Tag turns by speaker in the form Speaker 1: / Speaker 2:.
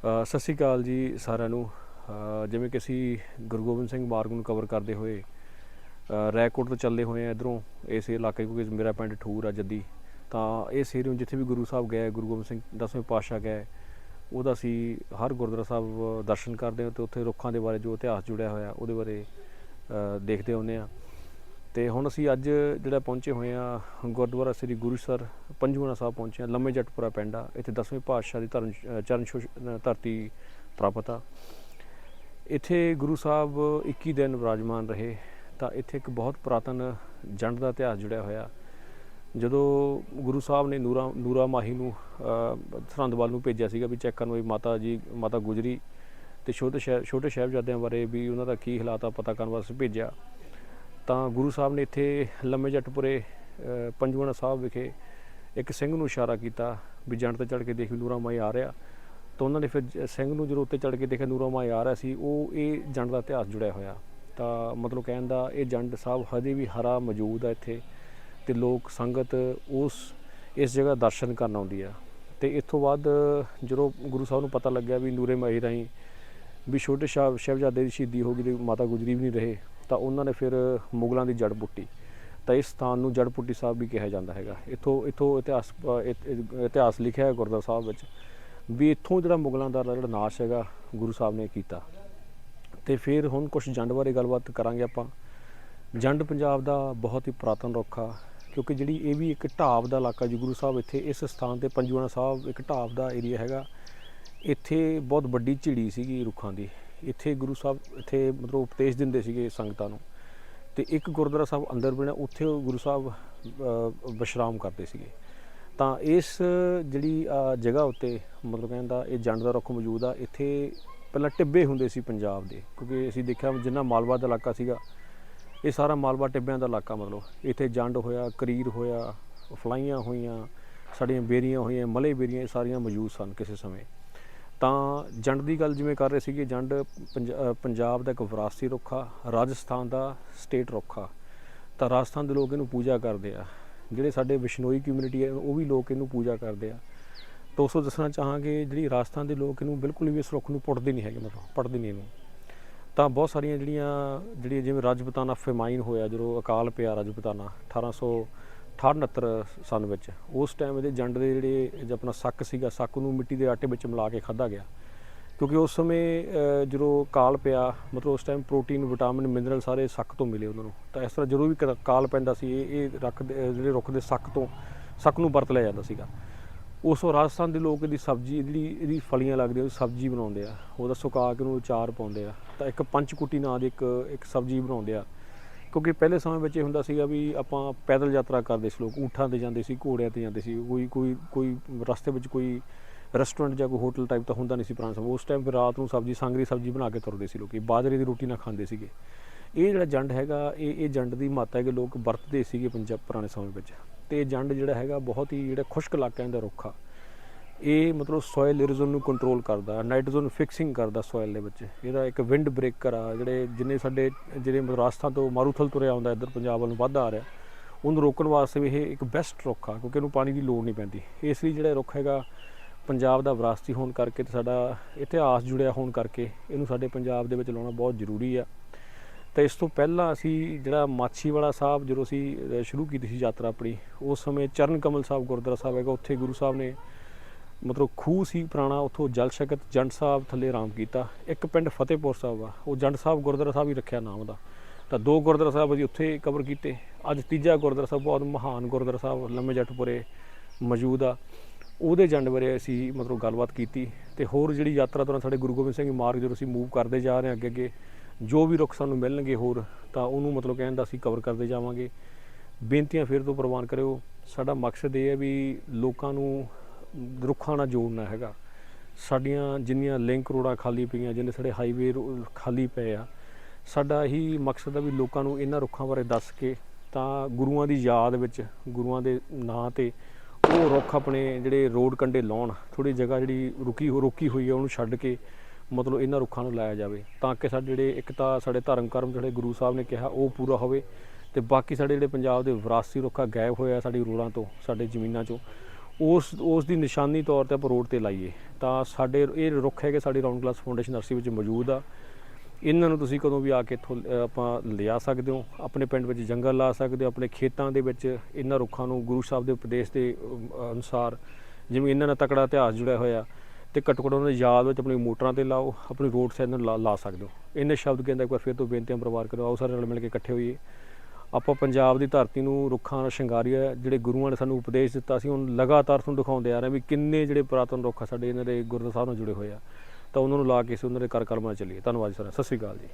Speaker 1: ਸਤਿ ਸ਼੍ਰੀ ਅਕਾਲ ਜੀ ਸਾਰਿਆਂ ਨੂੰ। ਜਿਵੇਂ ਕਿ ਅਸੀਂ ਗੁਰੂ ਗੋਬਿੰਦ ਸਿੰਘ ਮਾਰਗ ਨੂੰ ਕਵਰ ਕਰਦੇ ਹੋਏ ਰੈਕੋਟ ਤੋਂ ਚੱਲਦੇ ਹੋਏ ਆ ਇਧਰੋਂ, ਇਸ ਇਲਾਕੇ ਕਿਉਂਕਿ ਮੇਰਾ ਪਿੰਡ ਠੂਰ ਆ ਜੱਦੀ, ਤਾਂ ਇਸ ਏਰੀਏ ਜਿੱਥੇ ਵੀ ਗੁਰੂ ਸਾਹਿਬ ਗਏ, ਗੁਰੂ ਗੋਬਿੰਦ ਸਿੰਘ ਦਸਵੇਂ ਪਾਤਸ਼ਾਹ ਗਏ, ਉਹਦਾ ਅਸੀਂ ਹਰ ਗੁਰਦੁਆਰਾ ਸਾਹਿਬ ਦਰਸ਼ਨ ਕਰਦੇ ਹਾਂ ਤੇ ਉੱਥੇ ਰੁੱਖਾਂ ਦੇ ਬਾਰੇ ਜੋ ਇਤਿਹਾਸ ਜੁੜਿਆ ਹੋਇਆ ਉਹਦੇ ਬਾਰੇ ਦੇਖਦੇ ਆਉਂਦੇ ਆ ਤੇ ਹੁਣ ਅਸੀਂ ਅੱਜ ਜਿਹੜਾ ਪਹੁੰਚੇ ਹੋਏ ਆ ਗੁਰਦੁਆਰਾ ਸ੍ਰੀ ਗੁਰੂਸਰ ਪੰਜੂਆਣਾ ਸਾਹਿਬ ਪਹੁੰਚੇ ਆ ਲੰਮੇ ਜੱਟਪੁਰਾ ਪਿੰਡ ਆ। ਇੱਥੇ ਦਸਵੇਂ ਪਾਤਸ਼ਾਹ ਦੀ ਧਰਮ ਚਰਨ ਛੋਹ ਧਰਤੀ ਪ੍ਰਾਪਤ ਆ। ਇੱਥੇ ਗੁਰੂ ਸਾਹਿਬ 21 ਦਿਨ ਵਿਰਾਜਮਾਨ ਰਹੇ ਤਾਂ ਇੱਥੇ ਇੱਕ ਬਹੁਤ ਪੁਰਾਤਨ ਜੰਡ ਦਾ ਇਤਿਹਾਸ ਜੁੜਿਆ ਹੋਇਆ। ਜਦੋਂ ਗੁਰੂ ਸਾਹਿਬ ਨੇ ਨੂਰਾ ਨੂਰਾ ਮਾਹੀ ਨੂੰ ਅ, ਨੂੰ ਭੇਜਿਆ ਸੀਗਾ ਵੀ ਚੈੱਕ ਕਰਨ ਵੀ ਮਾਤਾ ਜੀ ਮਾਤਾ ਗੁਜਰੀ ਤੇ ਛੋਟੇ ਸ਼ਹਿ ਛੋਟੇ ਸਾਹਿਬਜ਼ਾਦਿਆਂ ਬਾਰੇ ਵੀ ਉਹਨਾਂ ਦਾ ਕੀ ਹਾਲਾਤ ਆ ਪਤਾ ਕਰਨ ਵਾਸਤੇ ਭੇਜਿਆ। ਤਾਂ ਗੁਰੂ ਸਾਹਿਬ ਨੇ ਇੱਥੇ ਲੰਮੇ ਜੱਟਪੁਰੇ ਅ, ਪੰਜੂਆਣਾ ਸਾਹਿਬ ਵਿਖੇ ਇੱਕ ਸਿੰਘ ਨੂੰ ਇਸ਼ਾਰਾ ਕੀਤਾ ਵੀ ਜੰਡ ਤੇ ਚੜ ਕੇ ਦੇਖ ਵੀ ਨੂਰਾ ਮਾਈ ਆ ਰਿਹਾ। ਤਾਂ ਉਹਨਾਂ ਨੇ ਫਿਰ ਜ- ਸਿੰਘ ਨੂੰ ਜਦੋਂ ਉੱਤੇ ਚੜ ਕੇ ਦੇਖਿਆ ਨੂਰਾ ਮਾਈ ਆ ਰਿਹਾ ਸੀ ਉਹ ਇਹ ਜੰਡ ਦਾ ਇਤਿਹਾਸ ਜੁੜਿਆ ਹੋਇਆ। ਤਾਂ ਮਤਲਬ ਕਹਿਣ ਦਾ ਇਹ ਜੰਡ ਸਾਹਿਬ ਹਜੇ ਵੀ ਹਰਾ ਮੌਜੂਦ ਆ ਇੱਥੇ ਤੇ ਲੋਕ ਸੰਗਤ ਉਸ ਇਸ ਜਗ੍ਹਾ ਦਰਸ਼ਨ ਕਰਨ ਆਉਂਦੀ ਆ। ਤੇ ਇੱਥੋਂ ਬਾਅਦ ਜਦੋਂ ਗੁਰੂ ਸਾਹਿਬ ਨੂੰ ਪਤਾ ਲੱਗਿਆ ਵੀ ਨੂਰੇ ਮਾਈ ਰਾਹੀਂ ਵੀ ਛੋਟੇ ਸ਼ਾਹ ਸ਼ਹਿਬਜ਼ਾਦੇ ਦੀ ਸ਼ਹੀਦੀ ਹੋ ਗਈ ਤੇ ਮਾਤਾ ਗੁਜਰੀ ਵੀ ਨਹੀਂ ਰਹੇ ਤਾਂ ਉਹਨਾਂ ਨੇ ਫਿਰ ਮੁਗਲਾਂ ਦੀ ਜੜ ਪੁੱਟੀ। ਤਾਂ ਇਸ ਸਥਾਨ ਨੂੰ ਜੜ ਪੁੱਟੀ ਸਾਹਿਬ ਵੀ ਕਿਹਾ ਜਾਂਦਾ ਹੈਗਾ। ਇੱਥੋਂ ਇੱਥੋਂ ਇਤਿਹਾਸ ਇਤਿਹਾਸ ਲਿਖਿਆ ਹੈ ਗੁਰਦੁਆਰਾ ਸਾਹਿਬ ਵਿੱਚ ਵੀ ਇੱਥੋਂ ਜਿਹੜਾ ਮੁਗਲਾਂ ਦਾ ਜਿਹੜਾ ਨਾਸ਼ ਹੈਗਾ, ਗੁਰੂ ਸਾਹਿਬ ਨੇ ਕੀਤਾ। ਤੇ ਫਿਰ ਹੁਣ ਕੁਝ ਜੰਡ ਬਾਰੇ ਗੱਲਬਾਤ ਕਰਾਂਗੇ ਆਪਾਂ। ਜੰਡ ਪੰਜਾਬ ਦਾ ਬਹੁਤ ਹੀ ਪੁਰਾਤਨ ਰੁੱਖ ਆ, ਕਿਉਂਕਿ ਜਿਹੜੀ ਇਹ ਵੀ ਇੱਕ ਢਾਬ ਦਾ ਇਲਾਕਾ ਜੀ ਗੁਰੂ ਸਾਹਿਬ ਇੱਥੇ, ਇਸ ਸਥਾਨ ਤੇ ਪੰਜੂਆਣਾ ਸਾਹਿਬ ਇੱਕ ਢਾਬ ਦਾ ਏਰੀਆ ਹੈਗਾ। ਇੱਥੇ ਬਹੁਤ ਵੱਡੀ ਝਿੜੀ ਸੀਗੀ ਰੁੱਖਾਂ ਦੀ। ਇੱਥੇ ਗੁਰੂ ਸਾਹਿਬ ਇੱਥੇ ਮਤਲਬ ਉਪਦੇਸ਼ ਦਿੰਦੇ ਸੀਗੇ ਸੰਗਤਾਂ ਨੂੰ। ਤੇ ਇੱਕ ਗੁਰਦੁਆਰਾ ਸਾਹਿਬ ਅੰਦਰ ਬਣਿਆ ਉੱਥੇ ਉਹ ਗੁਰੂ ਸਾਹਿਬ ਅ, ਵਿਸ਼ਰਾਮ ਕਰਦੇ ਸੀਗੇ। ਤਾਂ ਇਸ ਜਿਹੜੀ ਜਗ੍ਹਾ ਉੱਤੇ ਮਤਲਬ ਕਹਿੰਦਾ ਇਹ ਜੰਡ ਦਾ ਰੁੱਖ ਮੌਜੂਦ ਆ ਇੱਥੇ ਪਹਿਲਾਂ ਟਿੱਬੇ ਹੁੰਦੇ ਸੀ ਪੰਜਾਬ ਦੇ ਕਿਉਂਕਿ ਅਸੀਂ ਦੇਖਿਆ ਜਿੰਨਾ ਮਾਲਵਾ ਦਾ ਇਲਾਕਾ ਸੀਗਾ ਇਹ ਸਾਰਾ ਮਾਲਵਾ ਟਿੱਬਿਆਂ ਦਾ ਇਲਾਕਾ ਮਤਲਬ। ਇੱਥੇ ਜੰਡ ਹੋਇਆ ਕਰੀਰ ਹੋਇਆ ਫਲਾਈਆਂ ਹੋਈਆਂ ਸਾਡੀਆਂ ਬੇਰੀਆਂ ਹੋਈਆਂ ਮਲੇ ਬੇਰੀਆਂ ਇਹ ਸਾਰੀਆਂ ਮੌਜੂਦ ਸਨ ਕਿਸੇ ਸਮੇਂ। ਤਾਂ ਜੰਡ ਦੀ ਗੱਲ ਜਿਵੇਂ ਕਰ ਰਹੇ ਸੀਗੇ, ਜੰਡ ਪੰਜਾਬ ਦਾ ਇੱਕ ਵਿਰਾਸਤੀ ਰੁੱਖ ਆ ਰਾਜਸਥਾਨ ਦਾ ਸਟੇਟ ਰੁੱਖ। ਆ ਤਾਂ ਰਾਜਸਥਾਨ ਦੇ ਲੋਕ ਇਹਨੂੰ ਪੂਜਾ ਕਰਦੇ ਆ। ਜਿਹੜੇ ਸਾਡੇ ਵਿਸ਼ਨੋਈ ਕਮਿਊਨਿਟੀ ਹੈ ਉਹ ਵੀ ਲੋਕ ਇਹਨੂੰ ਪੂਜਾ ਕਰਦੇ ਆ। ਤਾਂ ਉਸ ਦੱਸਣਾ ਚਾਹਾਂਗੇ, ਜਿਹੜੀ ਰਾਜਸਥਾਨ ਦੇ ਲੋਕ ਇਹਨੂੰ ਬਿਲਕੁਲ ਵੀ ਇਸ ਰੁੱਖ ਨੂੰ ਪੁੱਟਦੇ ਨਹੀਂ ਹੈਗੇ, ਮਤਲਬ ਪੜਦੇ ਨਹੀਂ ਇਹਨੂੰ। ਤਾਂ ਬਹੁਤ ਸਾਰੀਆਂ ਜਿਹੜੀਆਂ ਜਿਹੜੀਆਂ ਜਿਵੇਂ ਰਾਜਪੂਤਾਨਾ ਫੇਮਾਈਨ ਹੋਇਆ, ਜਦੋਂ ਅਕਾਲ ਪਿਆ ਰਾਜਪੂਤਾਨਾ 1868 ਸਨ ਵਿੱਚ। ਉਸ ਟਾਈਮ ਇਹਦੇ ਜੰਡ ਦੇ ਜਿਹੜੇ ਆਪਣਾ ਸੱਕ ਸੀਗਾ, ਸੱਕ ਨੂੰ ਮਿੱਟੀ ਦੇ ਆਟੇ ਵਿੱਚ ਮਿਲਾ ਕੇ ਖਾਧਾ ਗਿਆ। ਕਿਉਂਕਿ ਉਸ ਸਮੇਂ ਜਦੋਂ ਕਾਲ ਪਿਆ, ਮਤਲਬ ਉਸ ਟਾਈਮ ਪ੍ਰੋਟੀਨ ਵਿਟਾਮਿਨ ਮਿਨਰਲ ਸਾਰੇ ਸੱਕ ਤੋਂ ਮਿਲੇ ਉਹਨਾਂ ਨੂੰ। ਤਾਂ ਇਸ ਤਰ੍ਹਾਂ ਜਦੋਂ ਵੀ ਕ- ਕਾਲ ਪੈਂਦਾ ਸੀ, ਇਹ ਇਹ ਰੱਖ ਜਿਹੜੇ ਰੁੱਖ ਦੇ ਸੱਕ ਤੋਂ, ਸੱਕ ਨੂੰ ਵਰਤ ਲਿਆ ਜਾਂਦਾ ਸੀਗਾ। ਉਸ ਤੋਂ ਰਾਜਸਥਾਨ ਦੇ ਲੋਕ ਇਹਦੀ ਸਬਜ਼ੀ ਜਿਹੜੀ ਇਹਦੀ ਫਲੀਆਂ ਲੱਗਦੀਆਂ ਉਹਦੀ ਸਬਜ਼ੀ ਬਣਾਉਂਦੇ ਆ। ਉਹਦਾ ਸੁਕਾ ਕੇ ਉਹਨੂੰ ਅਚਾਰ ਪਾਉਂਦੇ ਆ। ਤਾਂ ਇੱਕ ਪੰਚਕੁਟੀ ਨਾਂ ਦੀ ਇੱਕ ਇੱਕ ਸਬਜ਼ੀ ਬਣਾਉਂਦੇ ਆ। ਕਿਉਂਕਿ ਪਹਿਲੇ ਸਮੇਂ ਵਿੱਚ ਇਹ ਹੁੰਦਾ ਸੀਗਾ ਵੀ ਆਪਾਂ ਪੈਦਲ ਯਾਤਰਾ ਕਰਦੇ ਸੀ ਲੋਕ, ਊਠਾਂ ਤੇ ਜਾਂਦੇ ਸੀ, ਘੋੜਿਆਂ ਤੇ ਜਾਂਦੇ ਸੀ, ਕੋਈ ਕੋਈ ਕੋਈ ਰਸਤੇ ਵਿੱਚ ਕੋਈ ਰੈਸਟੋਰੈਂਟ ਜਾਂ ਕੋਈ ਹੋਟਲ ਟਾਈਪ ਤਾਂ ਹੁੰਦਾ ਨਹੀਂ ਸੀ ਪੁਰਾਣੇ ਸਮੇਂ। ਉਸ ਟਾਈਮ ਫਿਰ ਰਾਤ ਨੂੰ ਸਬਜ਼ੀ, ਸੰਗਰੀ ਸਬਜ਼ੀ ਬਣਾ ਕੇ ਤੁਰਦੇ ਸੀ ਲੋਕੀ ਬਾਜਰੇ ਦੀ ਰੋਟੀ ਨਾਲ ਖਾਂਦੇ ਸੀਗੇ। ਇਹ ਜਿਹੜਾ ਜੰਡ ਹੈਗਾ, ਇਹ ਇਹ ਜੰਡ ਦੀ ਮਾਤਾ ਹੈ ਕਿ ਲੋਕ ਵਰਤਦੇ ਸੀਗੇ ਪੰਜਾਬ ਪੁਰਾਣੇ ਸਮੇਂ ਵਿੱਚ। ਤੇ ਇਹ ਜੰਡ ਜਿਹੜਾ ਹੈਗਾ ਬਹੁਤ ਹੀ ਜਿਹੜਾ ਖੁਸ਼ਕ ਇਲਾਕਿਆਂ ਦਾ ਰੁੱਖਾ ਇਹ ਮਤਲਬ ਸੋਇਲ ਇਰੋਜ਼ਨ ਨੂੰ ਕੰਟਰੋਲ ਕਰਦਾ ਨਾਈਟ੍ਰੋਜਨ ਫਿਕਸਿੰਗ ਕਰਦਾ ਸੋਇਲ ਦੇ ਵਿੱਚ। ਇਹਦਾ ਇੱਕ ਵਿੰਡ ਬ੍ਰੇਕਰ ਆ, ਜਿਹੜੇ ਜਿੰਨੇ ਸਾਡੇ, ਜਿਹੜੇ ਮਤਲਬ ਰਾਜਸਥਾਨ ਤੋਂ ਮਾਰੂਥਲ ਤੁਰਿਆ ਆਉਂਦਾ ਇੱਧਰ ਪੰਜਾਬ ਵੱਲ ਨੂੰ ਵੱਧ ਆ ਰਿਹਾ, ਉਹਨੂੰ ਰੋਕਣ ਵਾਸਤੇ ਵੀ ਇਹ ਇੱਕ ਬੈਸਟ ਰੁੱਖ ਆ, ਕਿਉਂਕਿ ਇਹਨੂੰ ਪਾਣੀ ਦੀ ਲੋੜ ਨਹੀਂ ਪੈਂਦੀ। ਇਸ ਲਈ ਜਿਹੜਾ ਰੁੱਖ ਹੈਗਾ, ਪੰਜਾਬ ਦਾ ਵਿਰਾਸਤੀ ਹੋਣ ਕਰਕੇ ਤੇ ਸਾਡਾ ਇਤਿਹਾਸ ਜੁੜਿਆ ਹੋਣ ਕਰਕੇ ਇਹਨੂੰ ਸਾਡੇ ਪੰਜਾਬ ਦੇ ਵਿੱਚ ਲਾਉਣਾ ਬਹੁਤ ਜ਼ਰੂਰੀ ਆ। ਤਾਂ ਇਸ ਤੋਂ ਪਹਿਲਾਂ ਅਸੀਂ ਜਿਹੜਾ ਮਾਛੀਵਾੜਾ ਸਾਹਿਬ, ਜਦੋਂ ਅਸੀਂ ਸ਼ੁਰੂ ਕੀਤੀ ਸੀ ਯਾਤਰਾ ਆਪਣੀ, ਉਸ ਸਮੇਂ ਚਰਨ ਕਮਲ ਸਾਹਿਬ ਗੁਰਦੁਆਰਾ ਸਾਹਿਬ ਹੈਗਾ, ਉੱਥੇ ਗੁਰੂ ਸਾਹਿਬ ਨੇ ਮਤਲਬ ਖੂਹ ਸੀ ਪੁਰਾਣਾ, ਉੱਥੋਂ ਜਲ ਸ਼ਕਤ ਜੰਡ ਸਾਹਿਬ ਥੱਲੇ ਆਰਾਮ ਕੀਤਾ। ਇੱਕ ਪਿੰਡ ਫਤਿਹਪੁਰ ਸਾਹਿਬ ਆ, ਉਹ ਜੰਡ ਸਾਹਿਬ ਗੁਰਦੁਆਰਾ ਸਾਹਿਬ ਹੀ ਰੱਖਿਆ ਨਾਮ ਉਹਦਾ ਤਾਂ ਦੋ ਗੁਰਦੁਆਰਾ ਸਾਹਿਬ ਅਸੀਂ ਉੱਥੇ ਕਵਰ ਕੀਤੇ। ਅੱਜ ਤੀਜਾ ਗੁਰਦੁਆਰਾ ਸਾਹਿਬ ਬਹੁਤ ਮਹਾਨ ਗੁਰਦੁਆਰਾ ਸਾਹਿਬ, ਲੰਮੇ ਜੱਟਪੁਰੇ ਮੌਜੂਦ ਆ। ਉਹਦੇ ਜੰਡ ਬਾਰੇ ਅਸੀਂ ਮਤਲਬ ਗੱਲਬਾਤ ਕੀਤੀ ਤੇ ਹੋਰ ਜਿਹੜੀ ਯਾਤਰਾ ਦੌਰਾਨ ਸਾਡੇ ਗੁਰੂ ਗੋਬਿੰਦ ਸਿੰਘ ਮਾਰਗ ਜਦੋਂ ਅਸੀਂ ਮੂਵ ਕਰਦੇ ਜਾ ਰਹੇ ਹਾਂ ਅੱਗੇ ਅੱਗੇ, ਜੋ ਵੀ ਰੁੱਖ ਸਾਨੂੰ ਮਿਲਣਗੇ ਹੋਰ, ਤਾਂ ਉਹਨੂੰ ਮਤਲਬ ਕਹਿਣ ਦਾ ਅਸੀਂ ਕਵਰ ਕਰਦੇ ਜਾਵਾਂਗੇ। ਬੇਨਤੀਆਂ ਫਿਰ ਤੋਂ ਪ੍ਰਵਾਨ ਕਰਿਓ। ਸਾਡਾ ਮਕਸਦ ਇਹ ਹੈ ਵੀ ਲੋਕਾਂ ਨੂੰ ਰੁੱਖਾਂ ਨਾਲ ਜੋੜਨਾ ਹੈਗਾ। ਸਾਡੀਆਂ ਜਿੰਨੀਆਂ ਲਿੰਕ ਰੋਡਾਂ ਖਾਲੀ ਪਈਆਂ, ਜਿੰਨੇ ਸਾਡੇ ਹਾਈਵੇ ਖਾਲੀ ਪਏ ਆ, ਸਾਡਾ ਇਹੀ ਮਕਸਦ ਆ ਵੀ ਲੋਕਾਂ ਨੂੰ ਇਹਨਾਂ ਰੁੱਖਾਂ ਬਾਰੇ ਦੱਸ ਕੇ ਤਾਂ ਗੁਰੂਆਂ ਦੀ ਯਾਦ ਵਿੱਚ, ਗੁਰੂਆਂ ਦੇ ਨਾਂ ਤੇ ਉਹ ਰੁੱਖ ਆਪਣੇ ਜਿਹੜੇ ਰੋਡ ਕੰਡੇ ਲਾਉਣ ਥੋੜੀ ਜਗ੍ਹਾ ਜਿਹੜੀ ਰੁਕੀ ਹੋ, ਰੋਕੀ ਹੋਈ ਹੈ ਉਹਨੂੰ ਛੱਡ ਕੇ ਮਤਲਬ ਇਹਨਾਂ ਰੁੱਖਾਂ ਨੂੰ ਲਾਇਆ ਜਾਵੇ। ਤਾਂ ਕਿ ਸਾਡੇ ਜਿਹੜੇ, ਇੱਕ ਤਾਂ ਸਾਡੇ ਧਰਮ ਕਰਮ ਜਿਹੜੇ ਗੁਰੂ ਸਾਹਿਬ ਨੇ ਕਿਹਾ, ਉਹ ਪੂਰਾ ਹੋਵੇ ਤੇ ਬਾਕੀ ਸਾਡੇ ਜਿਹੜੇ ਪੰਜਾਬ ਦੇ ਵਿਰਾਸਤੀ ਰੁੱਖਾ ਗਾਇਬ ਹੋਇਆ ਸਾਡੀ ਰੋਡਾਂ ਤੋਂ, ਸਾਡੇ ਜ਼ਮੀਨਾਂ ਚੋਂ ਉਸ ਉਸ ਦੀ ਨਿਸ਼ਾਨੀ ਤੌਰ ਤੇ ਆਪਾਂ ਰੋਡ ਤੇ ਲਾਈਏ ਤਾਂ ਸਾਡੇ ਇਹ ਰੁੱਖ ਹੈਗੇ ਸਾਡੀ ਰਾਉਂਡ ਕਲਾਸ ਫਾਊਂਡੇਸ਼ਨ ਨਰਸਰੀ ਵਿੱਚ ਮੌਜੂਦ ਆ। ਇਹਨਾਂ ਨੂੰ ਤੁਸੀਂ ਕਦੋਂ ਵੀ ਆ ਕੇ ਇੱਥੋਂ ਅ, ਆਪਾਂ ਲਿਆ ਸਕਦੇ ਹੋ ਆਪਣੇ ਪਿੰਡ ਵਿੱਚ ਜੰਗਲ ਲਾ ਸਕਦੇ ਹੋ ਆਪਣੇ ਖੇਤਾਂ ਦੇ ਵਿੱਚ ਇਹਨਾਂ ਰੁੱਖਾਂ ਨੂੰ ਗੁਰੂ ਸਾਹਿਬ ਦੇ ਉਪਦੇਸ਼ ਦੇ ਅਨੁਸਾਰ ਜਿਵੇਂ ਇਹਨਾਂ ਨਾਲ ਤਕੜਾ ਇਤਿਹਾਸ ਜੁੜਿਆ ਹੋਇਆ ਤੇ ਘੱਟੋ ਘੱਟ ਉਹਨਾਂ ਦੀ ਯਾਦ ਵਿੱਚ ਆਪਣੀ ਮੋਟਰਾਂ ਤੇ ਲਾਓ ਆਪਣੀ ਰੋਡ ਸਾਈਡ ਨਾਲ ਲਾ, ਲਾ ਸਕਦੇ ਹੋ। ਇਹਨੇ ਸ਼ਬਦ ਕਹਿੰਦਾ ਇੱਕ ਵਾਰ ਫਿਰ ਤੋਂ ਬੇਨਤੀਆਂ ਪਰਿਵਾਰ ਕਰੋ ਆਓ ਸਾਰੇ ਨਾਲ ਮਿਲ ਕੇ ਇਕੱਠੇ ਹੋਈਏ। ਆਪਾਂ ਪੰਜਾਬ ਦੀ ਧਰਤੀ ਨੂੰ ਰੁੱਖਾਂ ਨਾਲ ਸ਼ਿੰਗਾਰੀਆ ਜਿਹੜੇ ਗੁਰੂਆਂ ਨੇ ਸਾਨੂੰ ਉਪਦੇਸ਼ ਦਿੱਤਾ ਸੀ ਹੁਣ ਲਗਾਤਾਰ ਤੁਹਾਨੂੰ ਦਿਖਾਉਂਦੇ ਆ ਰਹੇ ਵੀ ਕਿੰਨੇ ਜਿਹੜੇ ਪੁਰਾਤਨ ਰੁੱਖ ਆ ਸਾਡੇ, ਇਹਨਾਂ ਦੇ ਗੁਰਦੁਆਰਾ ਸਾਹਿਬ ਨਾਲ ਜੁੜੇ ਹੋਏ ਆ। ਤਾਂ ਉਹਨਾਂ ਨੂੰ ਲਾ ਕੇ ਅਸੀਂ ਉਹਨਾਂ ਦੇ ਕਰ ਕਲਮਾਂ ਚੱਲੀਏ। ਧੰਨਵਾਦ ਸਰ ਸਤਿ ਸ੍ਰੀ ਅਕਾਲ ਜੀ।